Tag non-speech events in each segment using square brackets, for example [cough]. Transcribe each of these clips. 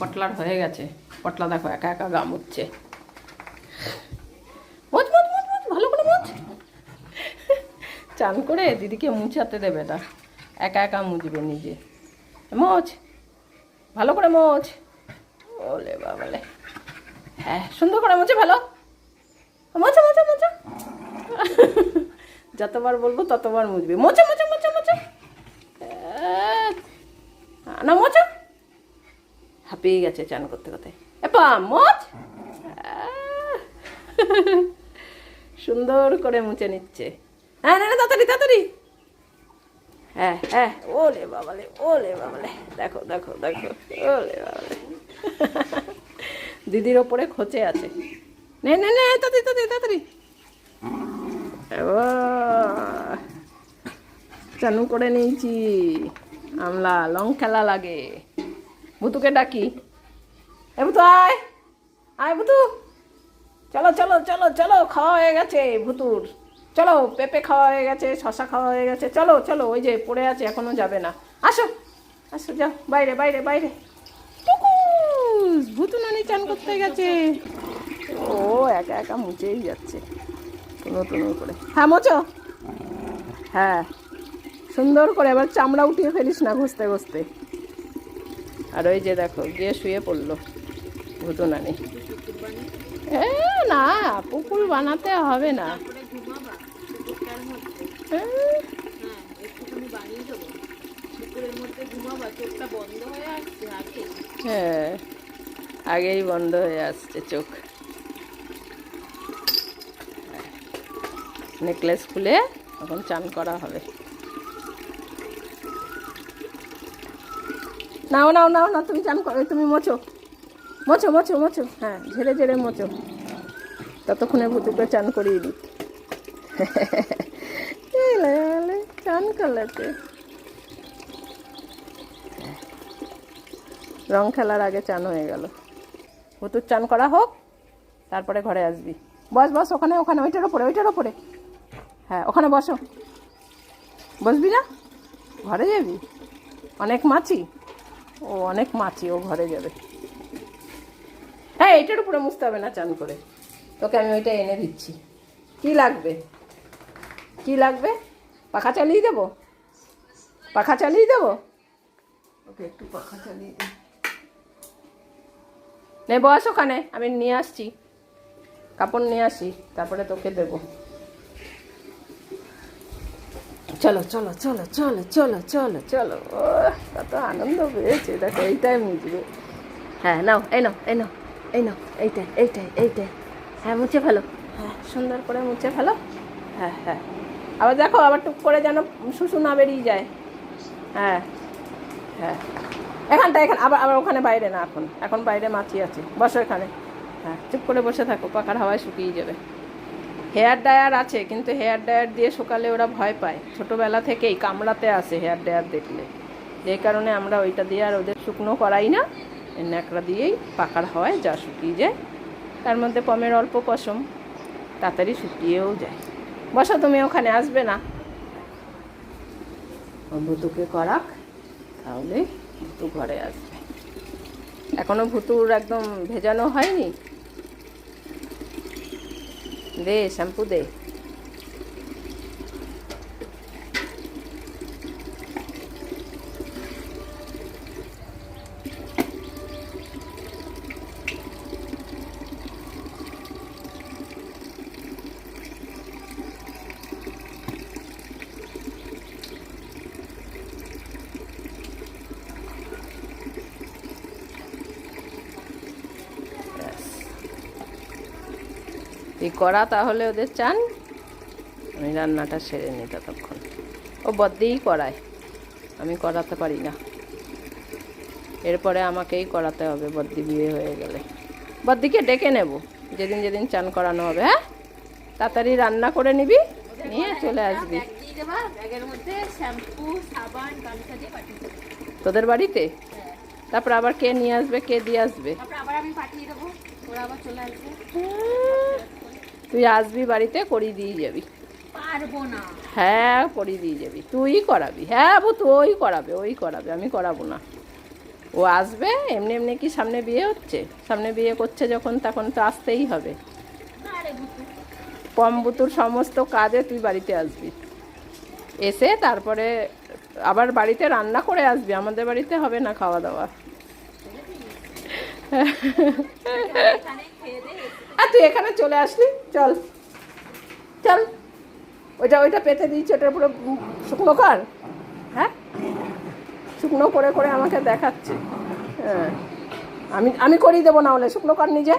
পটলার হয়ে গেছে। পটলা দেখো, একা একা গাম উঠছে ভালো করে মোচ চান করে দিদিকে মুছাতে দেবে না একা একা মুছবে নিজে। মোচ ভালো করে মোচ ওলে বাবালে। হ্যাঁ সুন্দর করে মোচে ভালো। মোচা মোচা মোচা যতবার বলব ততবার মুছবে। মোচা মোচা মোচা মোচা না মোচা হাঁপিয়ে গেছে চান করতে করতে। মোচ সুন্দর করে মুছে নিচ্ছে। হ্যাঁ না তাড়াতাড়ি তাড়াতাড়ি। হ্যাঁ হ্যাঁ বাবালে বাবালে। দেখো দেখো দেখো দিদির ওপরে খোঁচে আছে। নে নে চানু করে নিয়েছি। আমলা, লং খেলা লাগে। ভুতুকে ডাকি। এ ভুতু আয়। আয় ভুতু চলো চলো চলো চলো, খাওয়া হয়ে গেছে ভুতুর। চলো, পেঁপে খাওয়া হয়ে গেছে শশা খাওয়া হয়ে গেছে। চলো চলো, ওই যে পড়ে আছে, এখনও যাবে না। আসো আসো, যাও, বাইরে বাইরে বাইরে। ভুতু নানি চান করতে গেছে। ও, একা একা মুছেই যাচ্ছে। টুনো টুনো করে। হ্যাঁ মোচো হ্যাঁ। সুন্দর করে, এবার চামড়া উঠিয়ে ফেলিস না, ঘষতে ঘষতে। আর ওই যে দেখো, গিয়ে শুয়ে পড়ল। ভুতু নানি এ না, পুকুর বানাতে হবে না। হ্যাঁ আগেই বন্ধ হয়ে আসছে চোখ। নেকলেস খুলে এখন চান করা হবে। নাও নাও নাও না তুমি চান করো তুমি মোছো। মোছো মোছো মোছো। হ্যাঁ ঝেড়ে ঝেড়ে মোছো। ততক্ষণে ভুতুকে চান করিয়ে [laughs] এলে, চান করলেতে রং খেলার আগে চান হয়ে গেল। ভুতুর চান করা হোক তারপরে ঘরে আসবি। বস বস ওখানে ওখানে ওইটার ওপরে ওইটার ওপরে। হ্যাঁ ওখানে বসো। বসবি না? ঘরে যাবি? অনেক মাছি। ও অনেক মাছি ও ঘরে যাবে। হ্যাঁ এইটার উপরে মুছতে হবে না চান করে। তোকে আমি ওইটা এনে দিচ্ছি। কি লাগবে? কি লাগবে? পাখা চালিয়ে দেবো? পাখা চালিয়ে দেবো? ওকে একটু পাখা চালিয়ে দিই নে বস ওখানে আমি নিয়ে আসছি। কাপড় নিয়ে আসি তারপরে তোকে দেবো। চলো চলো চলো চলো চলো চলো চলো। কত আনন্দ পেয়েছে। দেখো, এইটাই মুছবে। হ্যাঁ নাও, এই নাও এই নাও এই নাও, এইটাই এইটাই এইটাই। হ্যাঁ মুছে ফেলো। হ্যাঁ সুন্দর করে মুছে ফেলো। হ্যাঁ হ্যাঁ। আবার দেখো, আবার টুক করে যেন শুশু না বেরিয়ে যায়। হ্যাঁ হ্যাঁ। এখানটা, এখানে, আবার আবার ওখানে বাইরে না এখন। এখন বাইরে মাছি আছে। বসো এখানে। হ্যাঁ চুপ করে বসে থাকো পাকার হাওয়ায় শুকিয়ে যাবে। হেয়ার ড্রায়ার আছে, কিন্তু হেয়ার ড্রায়ার দিয়ে সকালে ওরা ভয় পায়। ছোটোবেলা থেকেই কামড়াতে আসে হেয়ার ড্রায়ার দেখলে। যে কারণে আমরা ওইটা দিয়ে আর ওদের শুকনো করাই না। ন্যাকড়া দিয়েই পাকার হাওয়ায় যা শুকিয়ে যায়, তার মধ্যে পমের অল্প পশম, তাড়াতাড়ি শুকিয়েও যায়। বসো, তুমি ওখানে আসবে না। ভুতুকে করাক, তাহলে ভুতু ঘরে আসবে। এখনও ভুতুর একদম ভেজানো হয়নি। দে শ্যাম্পু দে তুই করা তাহলে ওদের চান। আমি রান্নাটা সেরে নিই ততক্ষণ। ও বদ্দিই করায়। আমি করাতে পারি না। এরপরে আমাকেই করাতে হবে। বদ্দি বিয়ে হয়ে গেলে। বদ্দিকে ডেকে নেব। যেদিন যেদিন চান করানো হবে হ্যাঁ? তাড়াতাড়ি রান্না করে নিবি নিয়ে চলে আসবি। তোদের বাড়িতে? হ্যাঁ তারপর আবার কে নিয়ে আসবে কে দিয়ে আসবে? আবার আমি পাঠিয়ে দেবো। ওরা আবার চলে আসবে। তুই আসবি বাড়িতে করিয়ে দিয়ে যাবি। পারব না। হ্যাঁ করিয়ে দিয়ে যাবি। তুই করাবি। হ্যাঁ বু তুই করাবে ওই করাবে আমি করাবো না। ও আসবে এমনি এমনি কি সামনে বিয়ে হচ্ছে? সামনে বিয়ে করছে যখন তখন তো আসতেই হবে। পম্বুতুর সমস্ত কাজে তুই বাড়িতে আসবি। এসে তারপরে আবার বাড়িতে রান্না করে আসবি। আমাদের বাড়িতে হবে না খাওয়া দাওয়া। আর তুই এখানে চলে আসলি? চল। চল। ওইটা ওইটা পেতে দিয়েছি, ওটার পুরো শুকনো কর। হ্যাঁ? শুকনো করে করে আমাকে দেখাচ্ছে। হ্যাঁ। আমি আমি করিয়ে দেবো না হলে, শুকনো কর নিজে।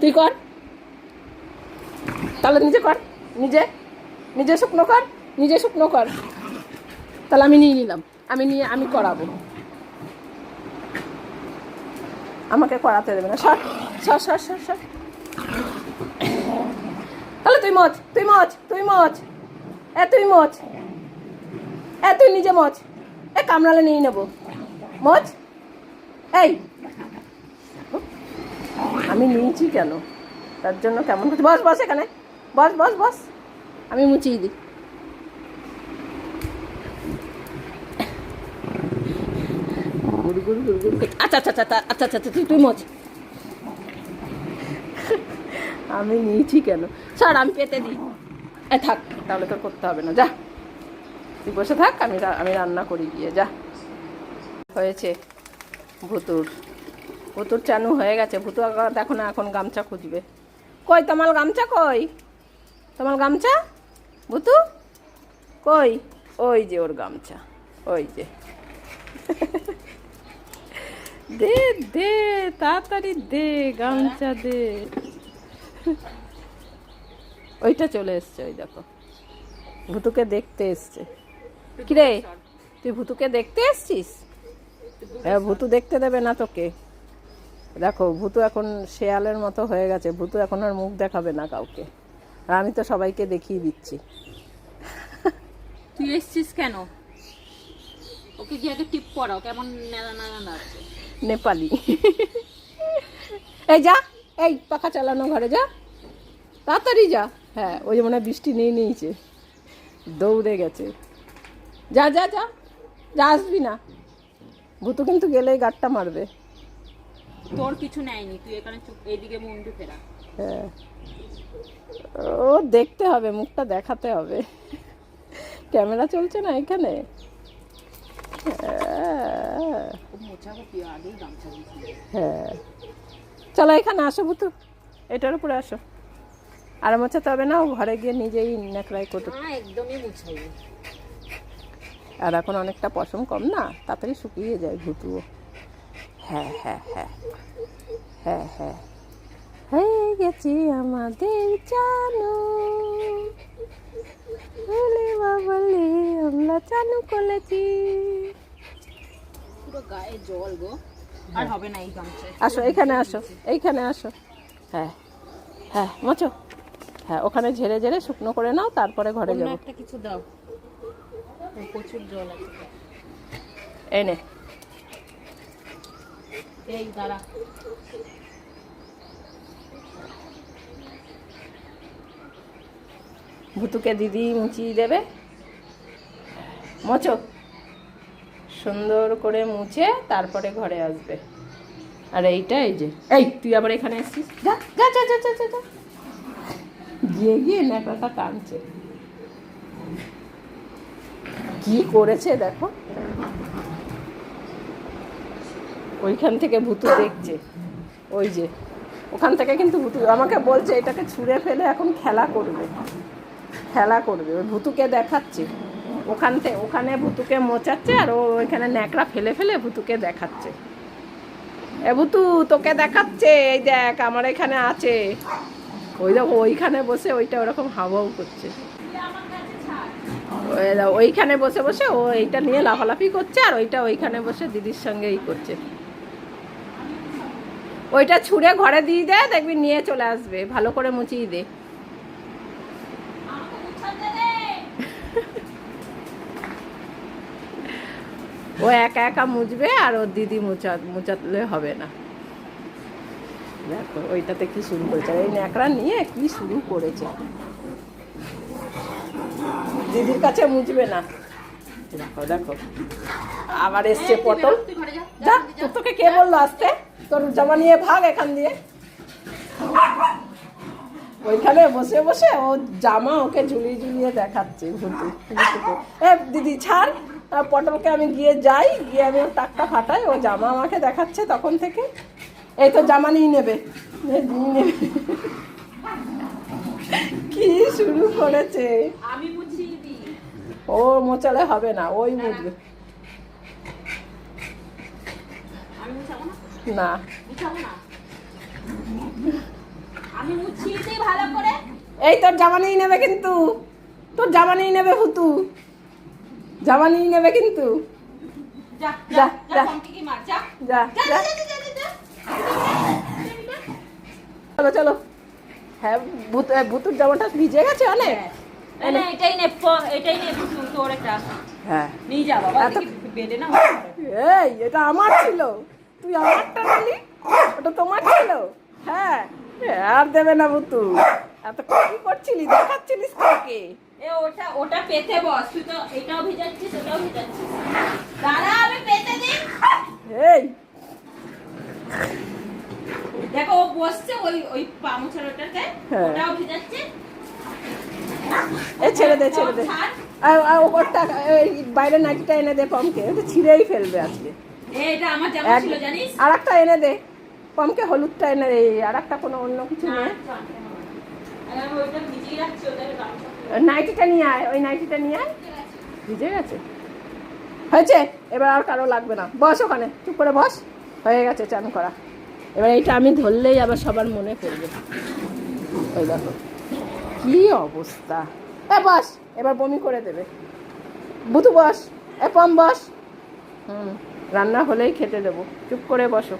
তুই কর। তাহলে নিজে কর। নিজে। নিজে শুকনো কর। নিজে শুকনো কর। তাহলে আমি নিয়ে নিলাম। আমি নিয়ে, আমি করাবো। আমাকে করাতে দেবে না। সর সর সর সর। সর মচ, তুই মচ তুই মচ। এ, তুই মচ। এ, তুই নিজে মচ। এ, কামড়ালে নিয়ে নেব। মচ। এই। আমি নিয়েছি কেন? তার জন্য কেমন করছি? বস বস এখানে। বস বস বস। আমি মুচিয়ে দিই। আচ্ছা আচ্ছা আচ্ছা আচ্ছা আচ্ছা আচ্ছা তুই তুই মচ। আমি নিয়েছি কেন? স্যার আমি পেতে দিই। এ, থাক, তাহলে তো করতে হবে না। যা। তুই বসে থাক, আমি আমি রান্না করি গিয়ে, যা। হয়েছে ভুতুর। ভুতুর চানু হয়ে গেছে। ভুতু দেখো না, এখন গামছা খুঁজবে। কই, তোমার গামছা কই? তোমার গামছা? ভুতু? কই? ওই যে ওর গামছা, ওই যে। [laughs] দে দে, তাড়াতাড়ি দে, গামছা দে। ওইটা চলে এসছে ওই দেখো। ভুতুকে দেখতে এসছে। কিরে তুই ভুতুকে দেখতে এসছিস? হ্যাঁ ভুতু দেখতে দেবে না তোকে। দেখো ভুতু এখন শেয়ালের মতো হয়ে গেছে। ভুতু এখন আর মুখ দেখাবে না কাউকে। আর আমি তো সবাইকে দেখিয়ে দিচ্ছি। তুই এসছিস কেন? ওকে গিয়ে আগে টিপ করাও কেমন নেপালি। এই যা এই পাখা চালানো ঘরে যা। তাড়াতাড়ি যা। হ্যাঁ ওই মনে হয় বৃষ্টি নিয়ে নিয়েছে। দৌড়ে গেছে। যা যা যা। যা আসবি না। ভুতু কিন্তু গেলেই গাটটা মারবে। তোর কিছু নেয়নি। তুই এখানে চুপ এইদিকে মুন্ডু ফেরা। হ্যাঁ। ও দেখতে হবে মুখটা দেখাতে হবে। ক্যামেরা চলছে না এখানে? হ্যাঁ। চলো এখানে আসো বুতু এটার উপরে আসো। আর মোছাতে হবে না ও ঘরে গিয়ে নিজেই নেকড়াই করতে একদমই আর এখন অনেকটা পশম কম না তাড়াতাড়ি শুকিয়ে যায় ভুতুও। হ্যাঁ হ্যাঁ হ্যাঁ হ্যাঁ হ্যাঁ। হয়ে গেছে আমাদের চানু। বলে বাবলে আমরা চানু করেছি পুরো গায়ে জল গো। আর হবে না এই গামছায়। আসো এইখানে আসো এইখানে আসো। হ্যাঁ হ্যাঁ মোচো হ্যাঁ ওখানে ঝেড়ে ঝেড়ে শুকনো করে নাও তারপরে ঘরে যাব। একটা কিছু দাও। প্রচুর জল আছে। এই নে। এই দাঁড়া। ভুতুকে দিদি মুচিয়ে দেবে। মোচো সুন্দর করে মুছে তারপরে ঘরে আসবে। আর এইটা এই যে। এই, তুই আবার এখানে যা যা যা। গিয়ে গিয়ে ন্যাকড়াটা টানছে। কি করেছে দেখো। ওইখান থেকে ভুতু দেখছে। ওই যে, ওখান থেকে কিন্তু ভুতু, আমাকে বলছে এটাকে ছুঁড়ে ফেলে এখন খেলা করবে। খেলা করবে। ওই ভুতুকে দেখাচ্ছে। ওখান থেকে ওখানে ভুতুকে মোচাচ্ছে আর ও ওইখানে ন্যাকড়া ফেলে ফেলে ভুতুকে দেখাচ্ছে। এ ভুতু, তোকে দেখাচ্ছে, এই দেখ, আমার এখানে আছে। ওই দেখো, ওইখানে বসে ওইটা ওরকম হাওয়াও করছে। ওই ওইখানে বসে বসে ও এইটা নিয়ে লাফালাফি করছে আর ওইটা ওইখানে বসে দিদির সঙ্গে ই করছে। ওইটা ছুঁড়ে ঘরে দিয়ে দে, দেখবি নিয়ে চলে আসবে, ভালো করে মুচিয়ে দে। ও একা একা মুছবে আর ওর দিদি মুচা মুচালে হবে না। দেখো ওইটাতে কি শুরু করেছে? এই ন্যাকড়া নিয়ে কি শুরু করেছে? দিদির কাছে মুছবে না। দেখো দেখো। আবার এসছে পটল। যা। তোকে কে বলল আসতে? তোর জামা নিয়ে ভাগ এখান দিয়ে। ওইখানে বসে বসে ও জামা ওকে ঝুলিয়ে ঝুলিয়ে দেখাচ্ছে এ দিদি ছাড়। পটলকে আমি গিয়ে যাই গিয়ে আমি ওর টাকটা ফাটাই ও জামা আমাকে দেখাচ্ছে তখন থেকে। এই তো জামা নিয়ে নেবে নিয়ে নেবে। কি শুরু করেছে? ও মোচালে হবে না ওই বুঝবে না? এই তোর জামা নিয়ে নেবে কিন্তু। তোর জামা নিয়ে নেবে হুতু জামা নিয়ে নেবে কিন্তু। যা। চলো চলো। হ্যাঁ ভূত ভূতুর জামাটা ভিজে গেছে অনেক। এটাই নে এটাই নে তোর একটা। হ্যাঁ। নিয়ে যা বাবা বেডে না এই এটা আমার ছিল। তুই আমারটা নিলি? ওটা তোমার ছিল। হ্যাঁ। আর দেবে না ভূতু। এত কি করছিলি? দেখাচ্ছিলিস কাকে এ ওটা ওটা পেতে বস। তুই তো এটাও ভিজাচ্ছিস এটাও ভিজাচ্ছিস। দাঁড়া আমি পেতে দিই। এই। দেখো ও বসছে ওই ওই পামুছার ওটাতে হ্যাঁ। ওটাও ভিজাচ্ছে। এ ছেড়ে দে ছেড়ে দে। ওপরটা বাইরে নাইটিটা এনে দে পমকে। ওটা ছিঁড়েই ফেলবে আজকে। এটা আমার জামা ছিল জানিস? আর একটা এনে দে। পমকে হলুদটা এনে দে। আর একটা কোনো অন্য কিছু না, নেই। আমি ওইটা ভিজিয়ে রাখছি ওটাকে নাইটিটা নিয়ে আয়, ওই নাইটিটা নিয়ে আয়। ভিজে গেছে। হয়েছে? এবার আর কারও লাগবে না। বস ওখানে, চুপ করে বস। হয়ে গেছে চান করা। এবার এইটা আমি ধরলেই আবার সবার মনে পড়বে। ওই দেখো, কি অবস্থা। এ বস, এবার বমি করে দেবে। বুধু বস, এ পম বস। হুম, রান্না হলেই খেতে দেবো। চুপ করে বসো।